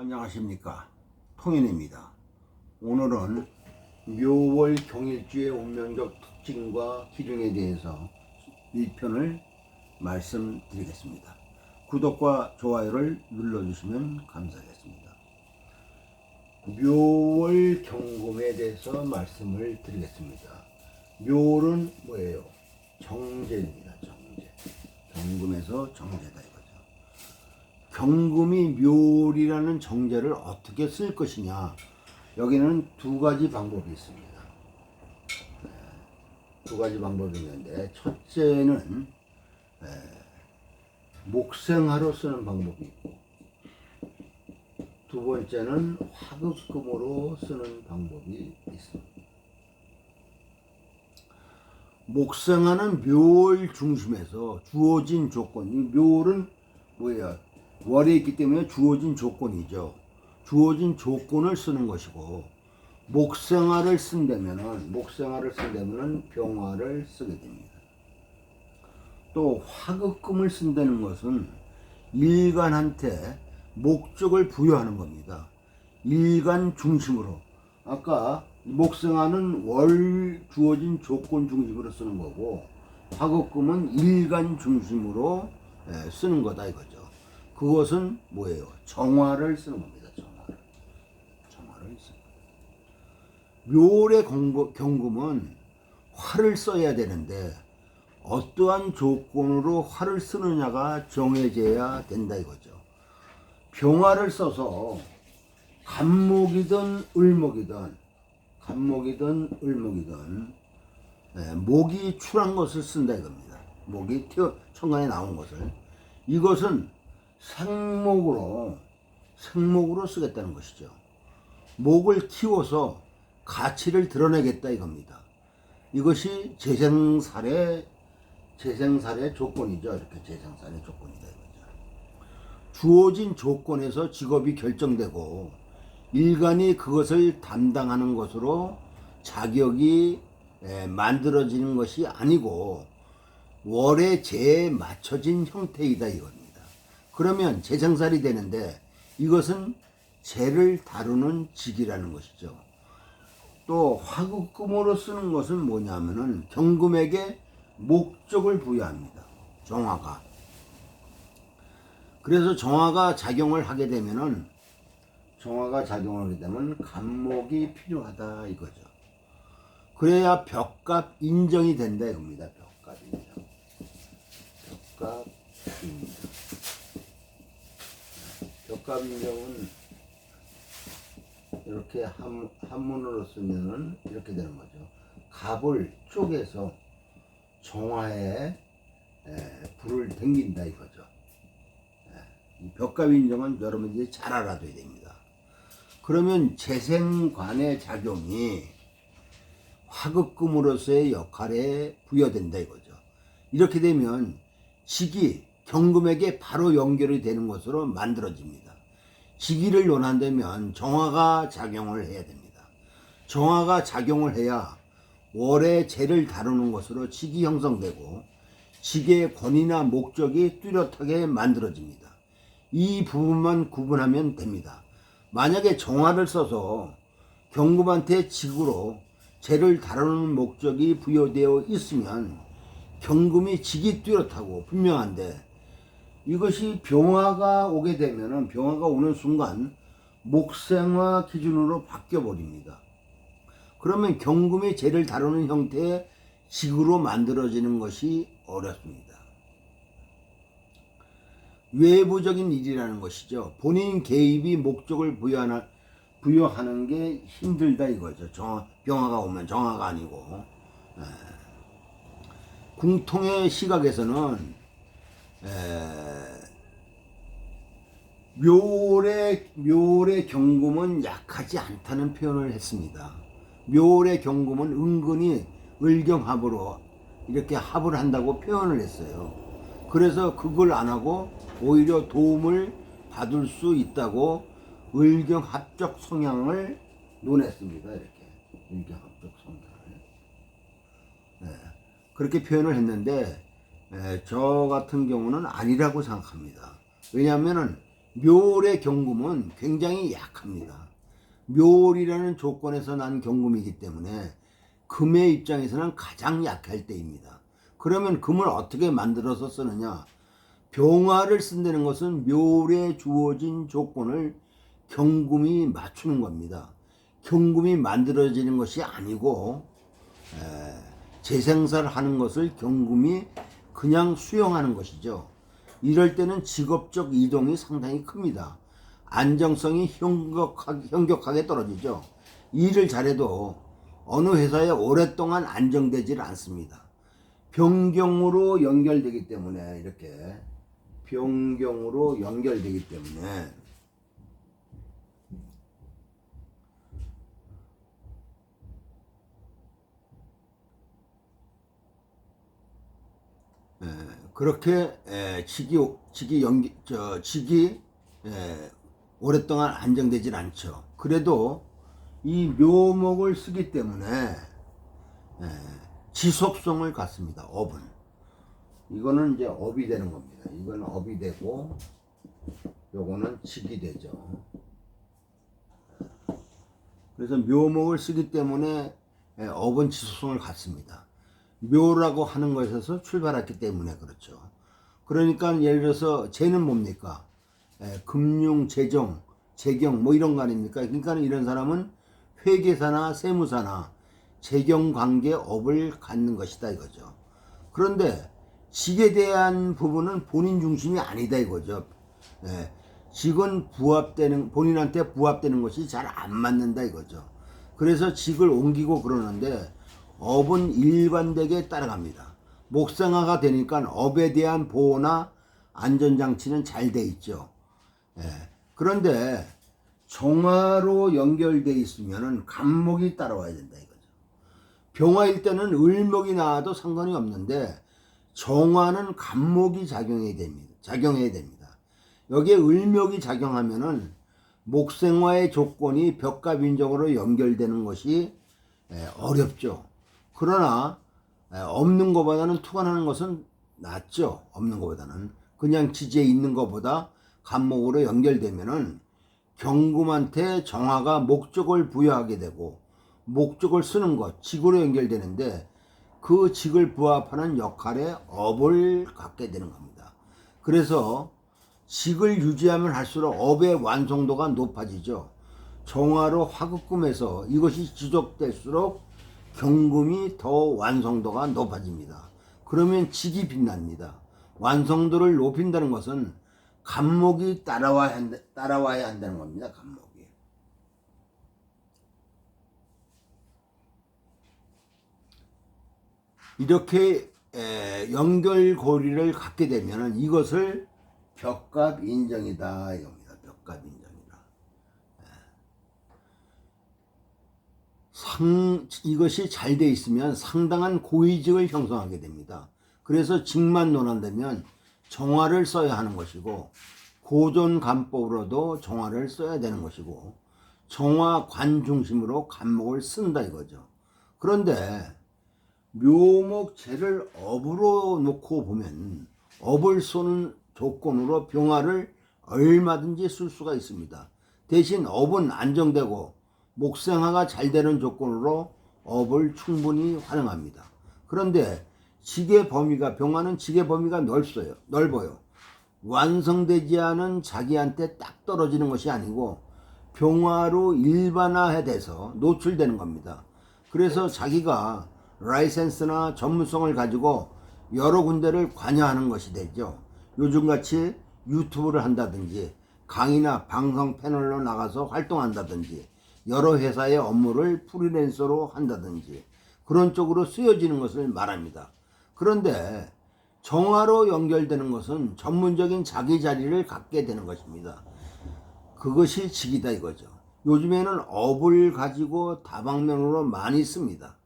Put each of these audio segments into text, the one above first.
안녕하십니까. 통인입니다. 오늘은 묘월 경일주의 운명적 특징과 기준에 대해서 1편을 말씀드리겠습니다. 구독과 좋아요를 눌러주시면 감사하겠습니다. 묘월 경금에 대해서 말씀을 드리겠습니다. 묘월은 뭐예요? 정제입니다 정제. 경금에서 정제다 경금이 묘리라는 정제를 어떻게 쓸 것이냐. 여기는 두 가지 방법이 있습니다. 네, 두 가지 방법이 있는데, 첫째는 에, 목생화로 쓰는 방법이 있고, 두 번째는 화급금으로 쓰는 방법이 있습니다. 목생화는 묘월 중심에서 주어진 조건, 이 묘월은 뭐예요? 월에 있기 때문에 주어진 조건이죠. 주어진 조건을 쓰는 것이고 목생화를 쓴다면은 목생화를 쓴다면은 병화를 쓰게 됩니다. 또 화급금을 쓴다는 것은 일간한테 목적을 부여하는 겁니다. 일간 중심으로 아까 목생화는 월 주어진 조건 중심으로 쓰는 거고 화급금은 일간 중심으로 예, 쓰는 거다 이거죠. 그것은 뭐예요? 정화를 쓰는 겁니다. 정화를. 정화를. 묘의 경금- 경금은 활을 써야 되는데 어떠한 조건으로 활을 쓰느냐가 정해져야 된다 이거죠. 병화를 써서 간목이든 을목이든 간목이든 을목이든 예, 목이 출한 것을 쓴다 이겁니다. 목이 튀어 천간에 나온 것을 이것은 생목으로 생목으로 쓰겠다는 것이죠. 목을 키워서 가치를 드러내겠다 이겁니다. 이것이 재생살의 재생살의 조건이죠. 이렇게 재생살의 조건이다 이거죠. 주어진 조건에서 직업이 결정되고 일간이 그것을 담당하는 것으로 자격이 에, 만들어지는 것이 아니고 월의 재에 맞춰진 형태이다 이겁니다. 그러면 재생살이 되는데 이것은 재를 다루는 직이라는 것이죠. 또 화급금으로 쓰는 것은 뭐냐면은 경금에게 목적을 부여합니다. 정화가. 그래서 정화가 작용을 하게 되면은 정화가 작용을 하게 되면 간목이 필요하다 이거죠. 그래야 벽값 인정이 된다 이겁니다. 벽값 인정. 벽값 인정. 벽값 인정은 이렇게 한, 한문으로 쓰면은 이렇게 되는 거죠. 갑을 쪼개서 정화에 에, 불을 댕긴다 이거죠. 에, 이 벽값 인정은 여러분들이 잘 알아둬야 됩니다. 그러면 재생관의 작용이 화급금으로서의 역할에 부여된다 이거죠. 이렇게 되면 직이 경금에게 바로 연결이 되는 것으로 만들어집니다. 직위를 논한다면 정화가 작용을 해야 됩니다. 정화가 작용을 해야 월의 재를 다루는 것으로 직이 형성되고 직의 권위나 목적이 뚜렷하게 만들어집니다. 이 부분만 구분하면 됩니다. 만약에 정화를 써서 경금한테 직으로 재를 다루는 목적이 부여되어 있으면 경금이 직이 뚜렷하고 분명한데 이것이 병화가 오게 되면은 병화가 오는 순간 목생화 기준으로 바뀌어 버립니다. 그러면 경금이 재를 다루는 형태의 직으로 만들어지는 것이 어렵습니다. 외부적인 일이라는 것이죠. 본인 개입이 목적을 부여하는, 부여하는 게 힘들다 이거죠. 정, 병화가 오면 정화가 아니고. 에. 궁통의 시각에서는 에, 묘의 묘의 경금은 약하지 않다는 표현을 했습니다. 묘의 경금은 은근히 을경합으로 이렇게 합을 한다고 표현을 했어요. 그래서 그걸 안 하고 오히려 도움을 받을 수 있다고 을경합적 성향을 논했습니다. 이렇게 을경합적 성향을. 네. 그렇게 표현을 했는데 에, 저 같은 경우는 아니라고 생각합니다. 왜냐하면은 묘월의 경금은 굉장히 약합니다. 묘월이라는 조건에서 난 경금이기 때문에 금의 입장에서는 가장 약할 때입니다. 그러면 금을 어떻게 만들어서 쓰느냐? 병화를 쓴다는 것은 묘월에 주어진 조건을 경금이 맞추는 겁니다. 경금이 만들어지는 것이 아니고 에, 재생산을 하는 것을 경금이 그냥 수용하는 것이죠. 이럴 때는 직업적 이동이 상당히 큽니다. 안정성이 현격하게, 현격하게 떨어지죠. 일을 잘해도 어느 회사에 오랫동안 안정되질 않습니다. 변경으로 연결되기 때문에 이렇게 변경으로 연결되기 때문에 에, 그렇게 에, 직이 직이 연기 저 직이 에, 오랫동안 안정되질 않죠. 그래도 이 묘목을 쓰기 때문에 에, 지속성을 갖습니다. 업은 이거는 이제 업이 되는 겁니다. 이건 업이 되고 요거는 직이 되죠. 그래서 묘목을 쓰기 때문에 에, 업은 지속성을 갖습니다. 묘라고 하는 것에서 출발했기 때문에 그렇죠. 그러니까 예를 들어서 재는 뭡니까? 에, 금융, 재정, 재경 뭐 이런 거 아닙니까? 그러니까 이런 사람은 회계사나 세무사나 재경 관계 업을 갖는 것이다 이거죠. 그런데 직에 대한 부분은 본인 중심이 아니다 이거죠. 예, 직은 부합되는 본인한테 부합되는 것이 잘 안 맞는다 이거죠. 그래서 직을 옮기고 그러는데 업은 일관되게 따라갑니다. 목상화가 되니까 업에 대한 보호나 안전장치는 잘 돼 있죠. 예, 그런데 정화로 연결돼 있으면은 간목이 따라와야 된다 이거죠. 병화일 때는 을목이 나와도 상관이 없는데 정화는 간목이 작용해야 됩니다. 작용해야 됩니다. 여기에 을목이 작용하면은 목생화의 조건이 벽가빈적으로 연결되는 것이 예, 어렵죠. 그러나 예, 없는 것보다는 투관하는 것은 낫죠. 없는 것보다는 그냥 지지에 있는 것보다 간목으로 연결되면은 경금한테 정화가 목적을 부여하게 되고 목적을 쓰는 것, 직으로 연결되는데 그 직을 부합하는 역할에 업을 갖게 되는 겁니다. 그래서 직을 유지하면 할수록 업의 완성도가 높아지죠. 정화로 화급금에서 이것이 지속될수록 경금이 더 완성도가 높아집니다. 그러면 직이 빛납니다. 완성도를 높인다는 것은 간목이 따라와야, 한다, 따라와야 한다는 겁니다. 간목이. 이렇게 에, 연결고리를 갖게 되면 이것을 벽갑 인정이다 이겁니다. 벽갑 인정이다. 에. 상 이것이 잘 돼 있으면 상당한 고위직을 형성하게 됩니다. 그래서 직만 논한다면 정화를 써야 하는 것이고 고존간법으로도 정화를 써야 되는 것이고 정화관 중심으로 간목을 쓴다 이거죠. 그런데 묘목재를 업으로 놓고 보면 업을 쏘는 조건으로 병화를 얼마든지 쓸 수가 있습니다. 대신 업은 안정되고 목생화가 잘 되는 조건으로 업을 충분히 활용합니다. 그런데 직의 범위가 병화는 직의 범위가 넓어요. 넓어요. 완성되지 않은 자기한테 딱 떨어지는 것이 아니고 병화로 일반화돼서 노출되는 겁니다. 그래서 자기가 라이센스나 전문성을 가지고 여러 군데를 관여하는 것이 되죠. 요즘같이 유튜브를 한다든지 강의나 방송 패널로 나가서 활동한다든지 여러 회사의 업무를 프리랜서로 한다든지 그런 쪽으로 쓰여지는 것을 말합니다. 그런데 정화로 연결되는 것은 전문적인 자기 자리를 갖게 되는 것입니다. 그것이 직이다 이거죠. 요즘에는 업을 가지고 다방면으로 많이 씁니다.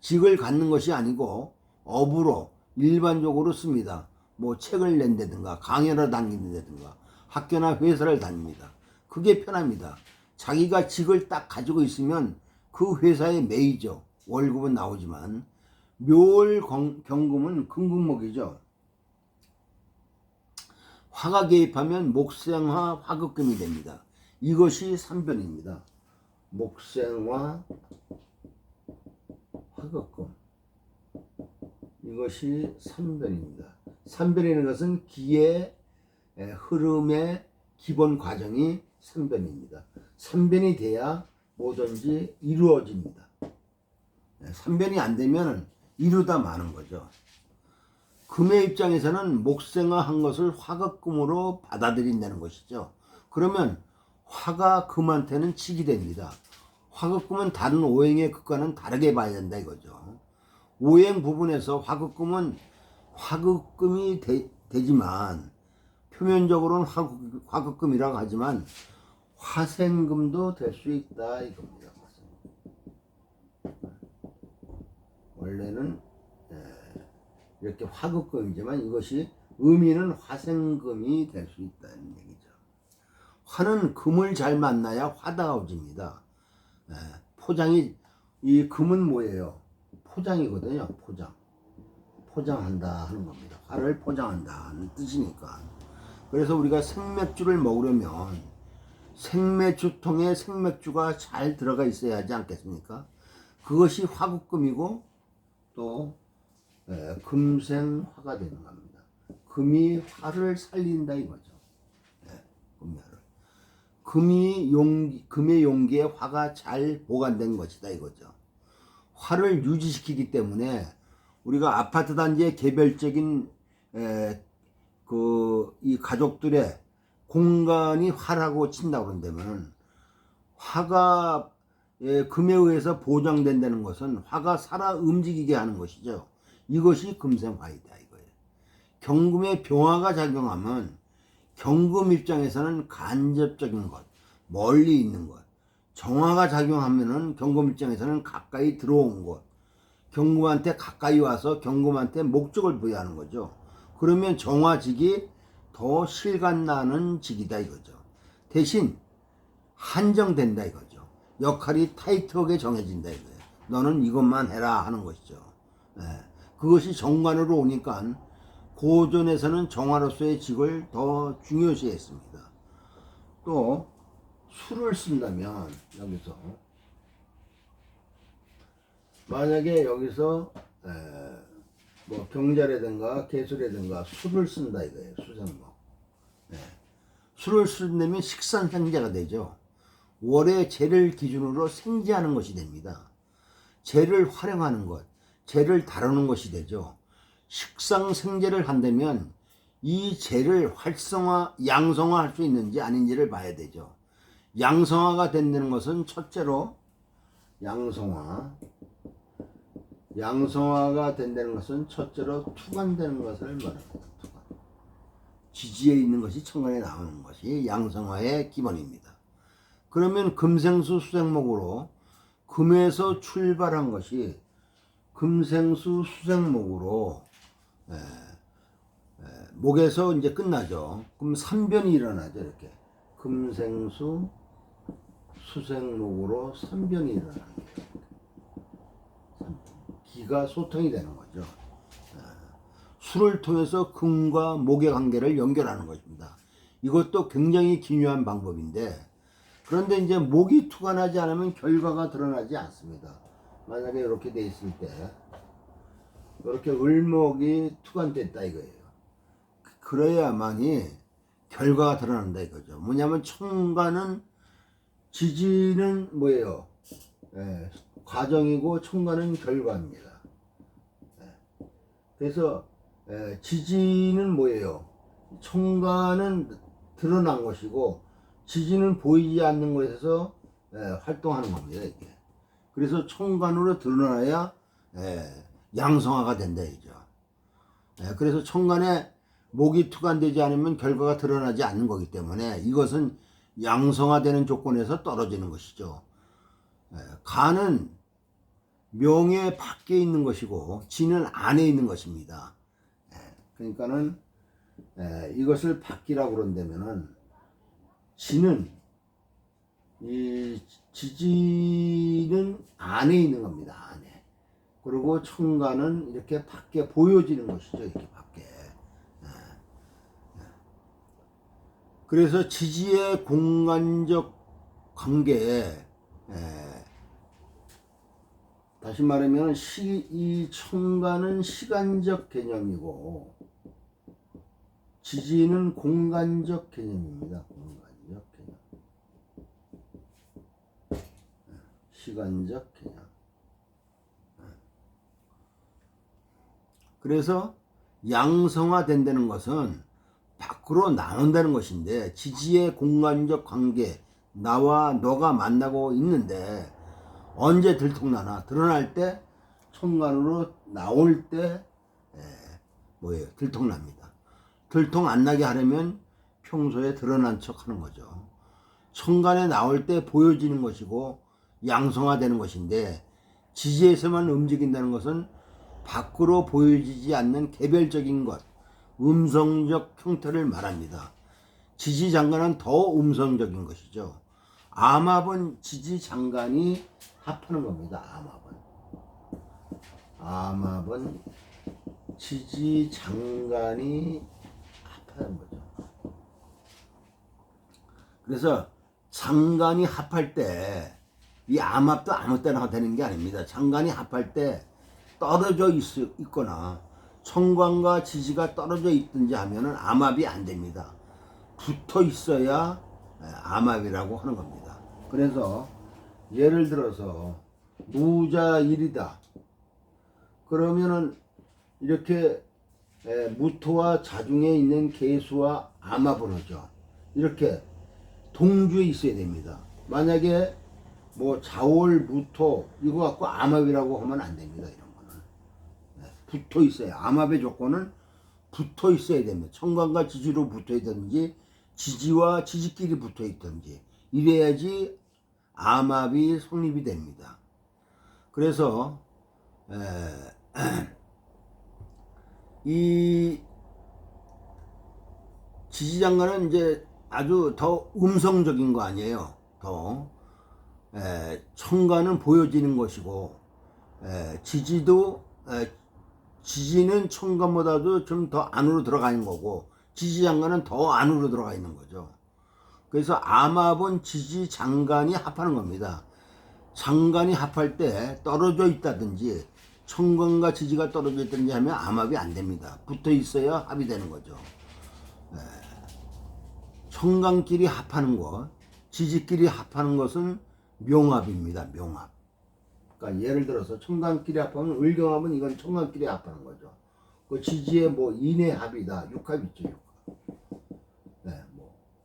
직을 갖는 것이 아니고 업으로 일반적으로 씁니다. 뭐 책을 낸다든가 강연을 다닌다든가 학교나 회사를 다닙니다. 그게 편합니다. 자기가 직을 딱 가지고 있으면 그 회사의 메이저 월급은 나오지만 묘월 경금은 금금목이죠. 화가 개입하면 목생화 화극금이 됩니다. 이것이 삼변입니다. 목생화 화극금 이것이 삼변입니다. 삼변이라는 것은 기의 에, 흐름의 기본 과정이 삼변입니다. 삼변이 돼야 뭐든지 이루어집니다. 에, 삼변이 안 되면 이루다 마는 거죠. 금의 입장에서는 목생화한 것을 화극금으로 받아들인다는 것이죠. 그러면 화가 금한테는 직이 됩니다. 화극금은 다른 오행의 극과는 다르게 봐야 된다 이거죠. 오행 부분에서 화극금은 화극금이 되, 되지만 표면적으로는 화극, 화극금이라고 하지만 화생금도 될 수 있다 이겁니다. 원래는 에, 이렇게 화극금이지만 이것이 의미는 화생금이 될 수 있다는 얘기죠. 화는 금을 잘 만나야 화다워집니다. 에, 포장이 이 금은 뭐예요? 포장이거든요. 포장. 포장한다 하는 겁니다. 화를 포장한다 하는 뜻이니까. 그래서 우리가 생맥주를 먹으려면 생맥주통에 생맥주가 잘 들어가 있어야 하지 않겠습니까? 그것이 화국금이고 또 에, 금생화가 되는 겁니다. 금이 화를 살린다 이거죠. 예, 금이 용기, 금의 용기에 화가 잘 보관된 것이다 이거죠. 화를 유지시키기 때문에 우리가 아파트 단지의 개별적인 그이 가족들의 공간이 화라고 친다고 그런다면 화가 예, 금에 의해서 보장된다는 것은 화가 살아 움직이게 하는 것이죠. 이것이 금생화이다 이거예요. 경금의 병화가 작용하면 경금 입장에서는 간접적인 것, 멀리 있는 것, 정화가 작용하면은 경금 입장에서는 가까이 들어온 것, 경금한테 가까이 와서 경금한테 목적을 부여하는 거죠. 그러면 정화직이 더 실감나는 직이다 이거죠. 대신 한정된다 이거죠. 역할이 타이트하게 정해진다 이거예요. 너는 이것만 해라 하는 것이죠. 예. 그것이 정관으로 오니까 고전에서는 정화로서의 직을 더 중요시 했습니다. 또 술을 쓴다면 여기서 만약에 여기서 에, 뭐 경자라든가 개수라든가 술을 쓴다 이거예요 수생목. 예. 술을 쓴다면 식산생재가 되죠. 월의 재를 기준으로 생재하는 것이 됩니다. 재를 활용하는 것 재를 다루는 것이 되죠. 식상 생재를 한다면 이 재를 활성화 양성화할 수 있는지 아닌지를 봐야 되죠. 양성화가 된다는 것은 첫째로 양성화 양성화가 된다는 것은 첫째로 투관되는 것을 말합니다. 투관. 지지에 있는 것이 천간에 나오는 것이 양성화의 기본입니다. 그러면 금생수 수생목으로 금에서 출발한 것이 금생수 수생목으로 에, 에, 목에서 이제 끝나죠. 그럼 삼변이 일어나죠. 이렇게 금생수 수생목으로 삼변이 일어납니다. 기가 소통이 되는 거죠. 아, 술을 통해서 금과 목의 관계를 연결하는 것입니다. 이것도 굉장히 기묘한 방법인데 그런데 이제 목이 투관하지 않으면 결과가 드러나지 않습니다. 만약에 이렇게 돼 있을 때 이렇게 을목이 투관됐다 이거예요. 그래야만이 결과가 드러난다 이거죠. 뭐냐면 청가는 지지는 뭐예요? 예, 과정이고 청가는 결과입니다. 예, 그래서 예, 지지는 뭐예요? 청가는 드러난 것이고 지지는 보이지 않는 것에서 예, 활동하는 겁니다. 이게. 그래서 청간으로 드러나야 예, 양성화가 된다 이죠. 예, 그래서 청간에 목이 투간되지 않으면 결과가 드러나지 않는 거기 때문에 이것은 양성화되는 조건에서 떨어지는 것이죠. 예, 간은 명예 밖에 있는 것이고 지는 안에 있는 것입니다. 예, 그러니까는 예, 이것을 밖이라고 그런다면은 지는 이 지지는 안에 있는 겁니다. 안에. 그리고 청간은 이렇게 밖에 보여지는 것이죠. 이렇게 밖에. 그래서 지지의 공간적 관계에 에, 다시 말하면 시, 이 청간은 시간적 개념이고 지지는 공간적 개념입니다. 공간적 개념. 시간적 개념. 그래서 양성화된다는 것은 밖으로 나눈다는 것인데 지지의 공간적 관계 나와 너가 만나고 있는데 언제 들통나나 드러날 때 청간으로 나올 때 에, 뭐예요 들통납니다. 들통 안 나게 하려면 평소에 드러난 척 하는 거죠. 청간에 나올 때 보여지는 것이고 양성화되는 것인데 지지에서만 움직인다는 것은 밖으로 보여지지 않는 개별적인 것, 음성적 형태를 말합니다. 지지 장관은 더 음성적인 것이죠. 암압은 지지 장관이 합하는 겁니다. 암압은. 암압은 지지 장관이 합하는 거죠. 그래서 장관이 합할 때 이 암압도 아무 때나 되는 게 아닙니다. 장관이 합할 때 떨어져 있, 있거나 청관과 지지가 떨어져 있든지 하면은 암압이 안 됩니다. 붙어 있어야 예, 암압이라고 하는 겁니다. 그래서 예를 들어서 무자일이다. 그러면은 이렇게 에, 무토와 자중에 있는 개수와 하죠. 이렇게 동주에 있어야 됩니다. 만약에 뭐 자월 무토 이거 갖고 암압이라고 하면 안 됩니다. 이런 거는 네, 붙어 있어야 암압의 조건은 붙어 있어야 됩니다. 청관과 지지로 붙어 있든지 지지와 지지끼리 붙어 있든지 이래야지 암압이 성립이 됩니다. 그래서 에, 이 지지장관은 이제 아주 더 음성적인 거 아니에요. 더 에, 청가는 보여지는 것이고 에, 지지도 에, 지지는 청관보다도 좀 더 안으로 들어가 있는 거고 지지장관은 더 안으로 들어가 있는 거죠. 그래서 암압은 지지 장관이 합하는 겁니다. 장관이 합할 때 떨어져 있다든지 청관과 지지가 떨어져 있든지 하면 암압이 안 됩니다. 붙어 있어야 합이 되는 거죠. 에, 청관끼리 합하는 것, 지지끼리 합하는 것은 명합입니다. 명합. 그러니까 예를 들어서 청관끼리 합하면 을경합은 이건 청관끼리 합하는 거죠. 그 지지의 뭐 인해합이다, 육합 있죠, 육합.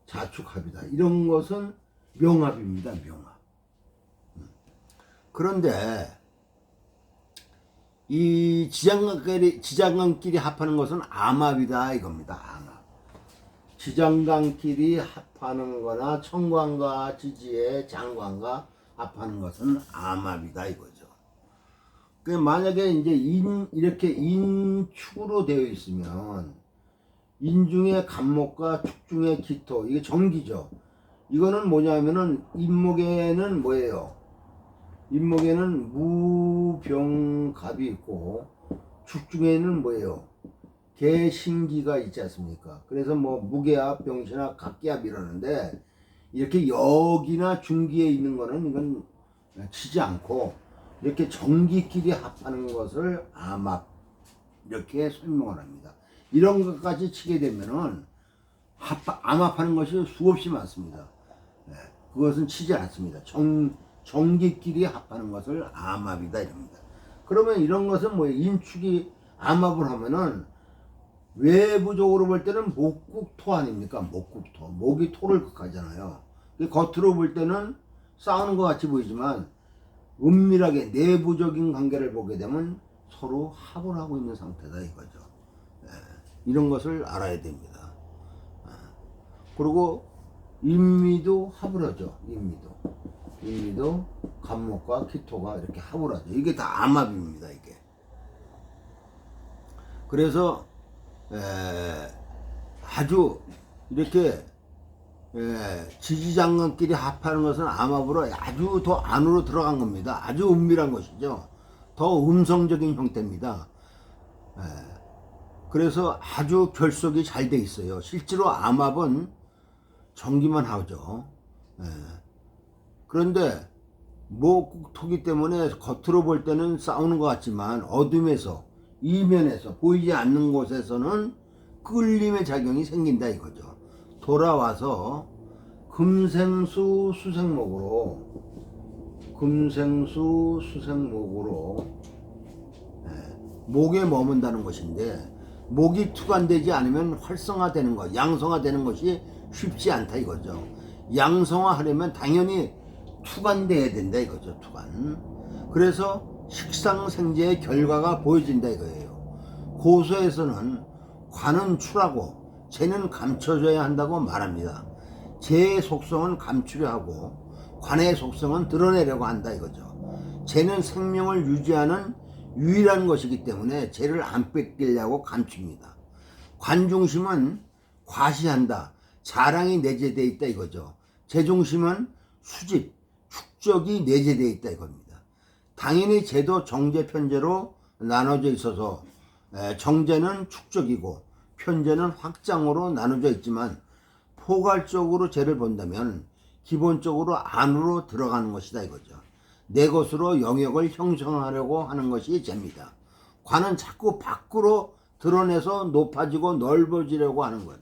자축합이다. 이런 것은 명합입니다. 명합. 음. 그런데 이 지장관끼리 지장관끼리 합하는 것은 암합이다 이겁니다. 암합. 지장관끼리 합하는 거나 청관과 지지의 장관과 합하는 것은 암합이다 이거죠. 그 만약에 이제 인 이렇게 인축으로 되어 있으면 인중의 간목과 축중의 기토 이게 정기죠. 이거는 뭐냐면은 인목에는 뭐예요? 인목에는 무병갑이 있고 축중에는 뭐예요? 개신기가 있지 않습니까? 그래서 뭐 무게압, 병신압, 각기압 이러는데 이렇게 여기나 중기에 있는 거는 이건 치지 않고 이렇게 정기끼리 합하는 것을 암압 이렇게 설명을 합니다. 이런 것까지 치게 되면은 합, 암압하는 것이 수없이 많습니다. 네, 그것은 치지 않습니다. 정, 정기끼리 합하는 것을 암압이다 이럽니다. 그러면 이런 것은 뭐 인축이 암압을 하면은 외부적으로 볼 때는 목국토 아닙니까? 목국토. 목이 토를 극하잖아요. 겉으로 볼 때는 싸우는 것 같이 보이지만 은밀하게 내부적인 관계를 보게 되면 서로 합을 하고 있는 상태다 이거죠. 예, 이런 것을 알아야 됩니다. 예. 그리고 인미도 합을 하죠. 인미도. 인미도 간목과 키토가 이렇게 합을 하죠. 이게 다 암합입니다. 이게. 그래서 에, 아주 이렇게 에, 지지장관끼리 합하는 것은 암압으로 아주 더 안으로 들어간 겁니다. 아주 은밀한 것이죠. 더 음성적인 형태입니다. 에, 그래서 아주 결속이 잘 돼 있어요. 실제로 암압은 전기만 하죠. 예. 그런데 목토기 때문에 겉으로 볼 때는 싸우는 것 같지만 어둠에서 이면에서 보이지 않는 곳에서는 끌림의 작용이 생긴다 이거죠. 돌아와서 금생수 수생목으로 금생수 수생목으로 예, 목에 머문다는 것인데 목이 투관되지 않으면 활성화되는 것, 양성화되는 것이 쉽지 않다 이거죠. 양성화하려면 당연히 투관돼야 된다 이거죠. 투관. 그래서 식상생제의 결과가 보여진다 이거예요. 고소에서는 관은 출하고 재는 감춰져야 한다고 말합니다. 재의 속성은 감추려 하고 관의 속성은 드러내려고 한다 이거죠. 재는 생명을 유지하는 유일한 것이기 때문에 재를 안 뺏기려고 감춥니다. 관중심은 과시한다. 자랑이 내재되어 있다 이거죠. 재중심은 수집, 축적이 내재되어 있다 이겁니다. 당연히 재도 정제, 편제로 나눠져 있어서 에, 정제는 축적이고 편제는 확장으로 나눠져 있지만 포괄적으로 재를 본다면 기본적으로 안으로 들어가는 것이다 이거죠. 내 것으로 영역을 형성하려고 하는 것이 재입니다. 관은 자꾸 밖으로 드러내서 높아지고 넓어지려고 하는 것,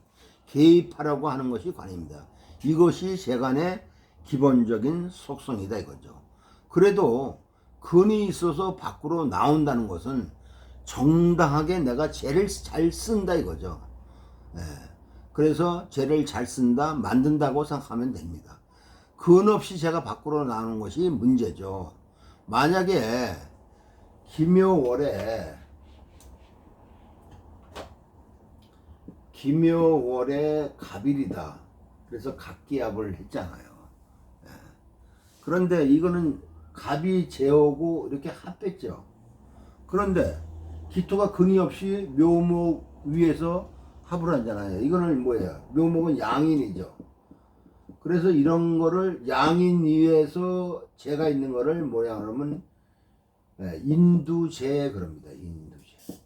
개입하려고 하는 것이 관입니다. 이것이 재간의 기본적인 속성이다 이거죠. 그래도 근이 있어서 밖으로 나온다는 것은 정당하게 내가 재를 잘 쓴다 이거죠. 예. 그래서 재를 잘 쓴다, 만든다고 생각하면 됩니다. 근 없이 제가 밖으로 나오는 것이 문제죠. 만약에 김효월에 김효월의 갑일이다. 그래서 갑기압을 했잖아요. 예. 그런데 이거는 갑이 재오고 이렇게 합했죠. 그런데 기토가 근이 없이 묘목 위에서 합을 하잖아요. 이거는 뭐예요? 묘목은 양인이죠. 그래서 이런 거를 양인 위에서 재가 있는 거를 뭐냐 그러면 예, 인두재 그럽니다. 인두재.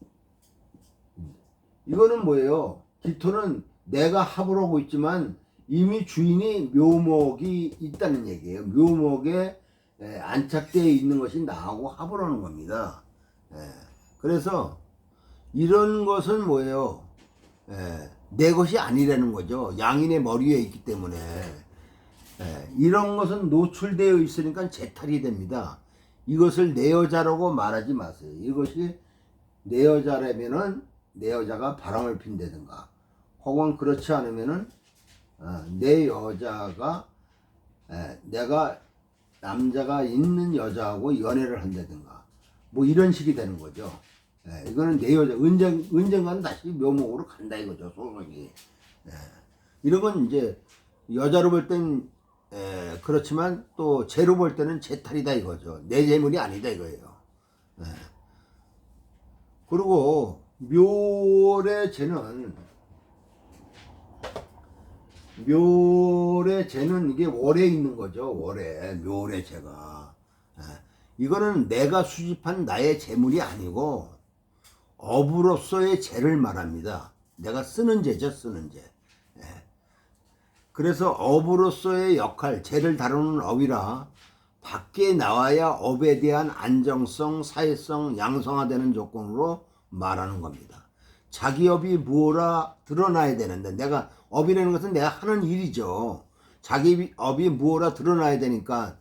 이거는 뭐예요? 기토는 내가 합을 하고 있지만 이미 주인이 묘목이 있다는 얘기예요. 묘목에 예, 안착되어 있는 것이 나하고 합을 하는 겁니다. 예, 그래서 이런 것은 뭐예요? 예, 내 것이 아니라는 거죠. 양인의 머리에 있기 때문에. 예, 이런 것은 노출되어 있으니까 재탈이 됩니다. 이것을 내 여자라고 말하지 마세요. 이것이 내 여자라면은 내 여자가 바람을 핀다든가 혹은 그렇지 않으면은 어, 내 여자가 에, 내가 남자가 있는 여자하고 연애를 한다든가 뭐 이런 식이 되는 거죠. 에, 이거는 내 여자 언젠 언젠가는 다시 묘목으로 간다 이거죠 소속이. 에, 이런 건 이제 여자로 볼 땐 에, 그렇지만 또 재로 볼 때는 제 탈이다 이거죠. 내 재물이 아니다 이거예요. 에. 그리고 묘의 재는 묘의 재는 이게 월에 있는 거죠. 월에 묘의 재가 에. 이거는 내가 수집한 나의 재물이 아니고 업으로서의 재를 말합니다. 내가 쓰는 재죠, 쓰는 재. 예. 그래서 업으로서의 역할, 재를 다루는 업이라 밖에 나와야 업에 대한 안정성, 사회성, 양성화되는 조건으로 말하는 겁니다. 자기 업이 무엇라 드러나야 되는데 내가 업이라는 것은 내가 하는 일이죠. 자기 업이 무엇라 드러나야 되니까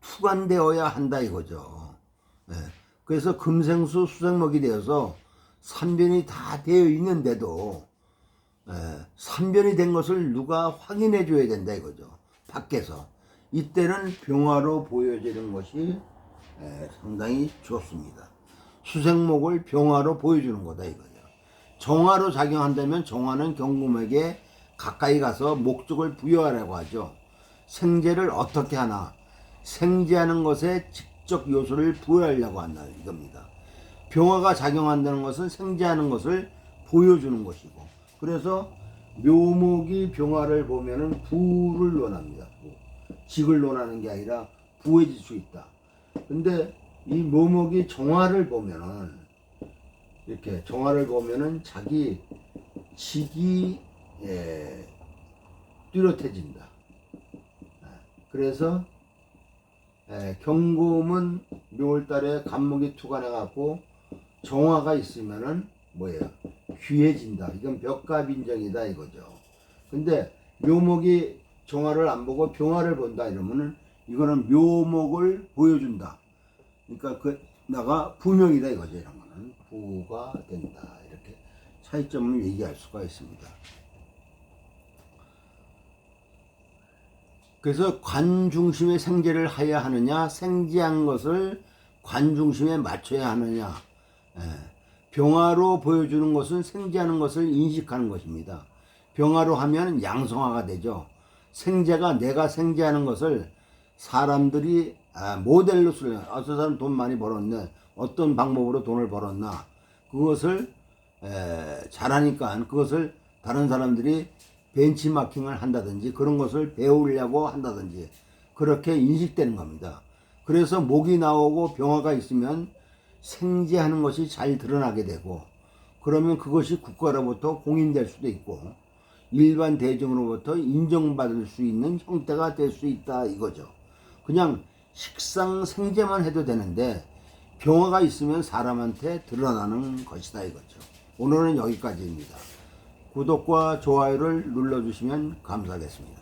투관되어야 한다 이거죠. 예. 그래서 금생수 수생목이 되어서 삼변이 다 되어 있는데도 에, 삼변이 된 것을 누가 확인해 줘야 된다 이거죠. 밖에서. 이때는 병화로 보여지는 것이 에, 상당히 좋습니다. 수생목을 병화로 보여주는 거다 이거예요. 정화로 작용한다면 정화는 경금에게 가까이 가서 목적을 부여하라고 하죠. 생제를 어떻게 하나 생제하는 것에 직접 요소를 부여하려고 한다 이겁니다. 병화가 작용한다는 것은 생제하는 것을 보여주는 것이고 그래서 묘목이 병화를 보면은 부를 논합니다. 부. 직을 논하는 게 아니라 부해질 수 있다. 근데 이 묘목이 정화를 보면은 이렇게 정화를 보면은 자기 직이 예, 뚜렷해진다. 예, 그래서 예, 경금은 묘월달에 간목이 투관해 갖고 정화가 있으면은 뭐예요? 귀해진다. 이건 벽갑 인정이다 이거죠. 근데 묘목이 정화를 안 보고 병화를 본다 이러면은 이거는 묘목을 보여준다. 그러니까 그 나가 부명이다 이거죠. 이런 거는 부가 된다 이렇게 차이점을 얘기할 수가 있습니다. 그래서 관 중심의 생제를 하야 하느냐, 생제한 것을 관 중심에 맞춰야 하느냐. 예. 병화로 보여주는 것은 생제하는 것을 인식하는 것입니다. 병화로 하면 양성화가 되죠. 생제가 내가 생제하는 것을 사람들이 아, 모델로 쓰려. 아, 저 사람 돈 많이 벌었네. 어떤 방법으로 돈을 벌었나. 그것을 에, 잘하니까 그것을 다른 사람들이 벤치마킹을 한다든지 그런 것을 배우려고 한다든지 그렇게 인식되는 겁니다. 그래서 목이 나오고 병화가 있으면 생제하는 것이 잘 드러나게 되고 그러면 그것이 국가로부터 공인될 수도 있고 일반 대중으로부터 인정받을 수 있는 형태가 될 수 있다 이거죠. 그냥 식상 생제만 해도 되는데 병화가 있으면 사람한테 드러나는 것이다 이거죠. 오늘은 여기까지입니다. 구독과 좋아요를 눌러주시면 감사하겠습니다.